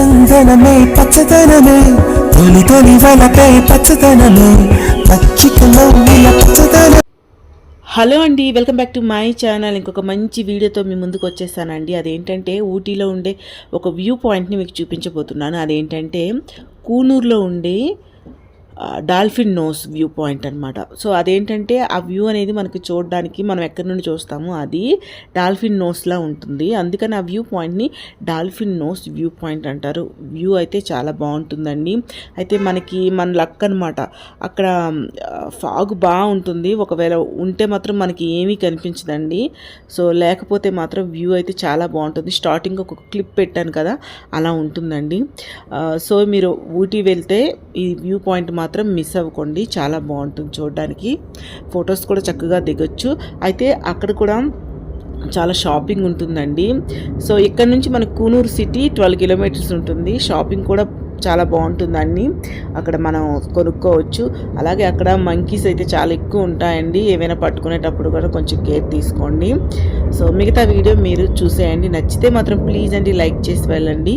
చందనమే పచ్చదనమే తొలి తొలి వలపే పచ్చదనమే పచ్చికలో పచ్చదనం హలో అండి welcome back to my channel. ఇంకొక మంచి వీడియోతో మీ ముందుకు వచ్చేసానండి. అదేంటంటే ఊటీలో ఉండే ఒక వ్యూ పాయింట్ని మీకు చూపించబోతున్నాను. అదేంటంటే కూనూరులో ఉండే డాల్ఫిన్ నోస్ వ్యూ పాయింట్ అనమాట సో అదేంటంటే ఆ వ్యూ అనేది మనకి చూడడానికి మనం ఎక్కడి నుండి చూస్తామో అది డాల్ఫిన్ నోస్లా ఉంటుంది. అందుకని ఆ వ్యూ పాయింట్ని డాల్ఫిన్ నోస్ వ్యూ పాయింట్ అంటారు. వ్యూ అయితే చాలా బాగుంటుందండి. అయితే మనకి మన లక్ అనమాట అక్కడ ఫాగ్ బాగుంటుంది. ఒకవేళ ఉంటే మాత్రం మనకి ఏమీ కనిపించదండి. సో లేకపోతే మాత్రం వ్యూ అయితే చాలా బాగుంటుంది. స్టార్టింగ్ ఒక క్లిప్ పెట్టాను కదా అలా ఉంటుందండి. సో మీరు ఊటీ వెళ్తే ఈ వ్యూ పాయింట్ మాత్రం మాత్రం మిస్ అవ్వకండి. చాలా బాగుంటుంది చూడడానికి. ఫొటోస్ కూడా చక్కగా దిగొచ్చు. అయితే అక్కడ కూడా చాలా షాపింగ్ ఉంటుందండి. సో ఇక్కడ నుంచి మన కూనూరు సిటీ ట్వెల్వ్ కిలోమీటర్స్ ఉంటుంది. షాపింగ్ కూడా చాలా బాగుంటుందండి. అక్కడ మనం కొనుక్కోవచ్చు. అలాగే అక్కడ మంకీస్ అయితే చాలా ఎక్కువ ఉంటాయండి. ఏమైనా పట్టుకునేటప్పుడు కూడా కొంచెం కేర్ తీసుకోండి. సో మిగతా వీడియో మీరు చూసేయండి. నచ్చితే మాత్రం ప్లీజ్ అండి లైక్ చేసి వెళ్ళండి.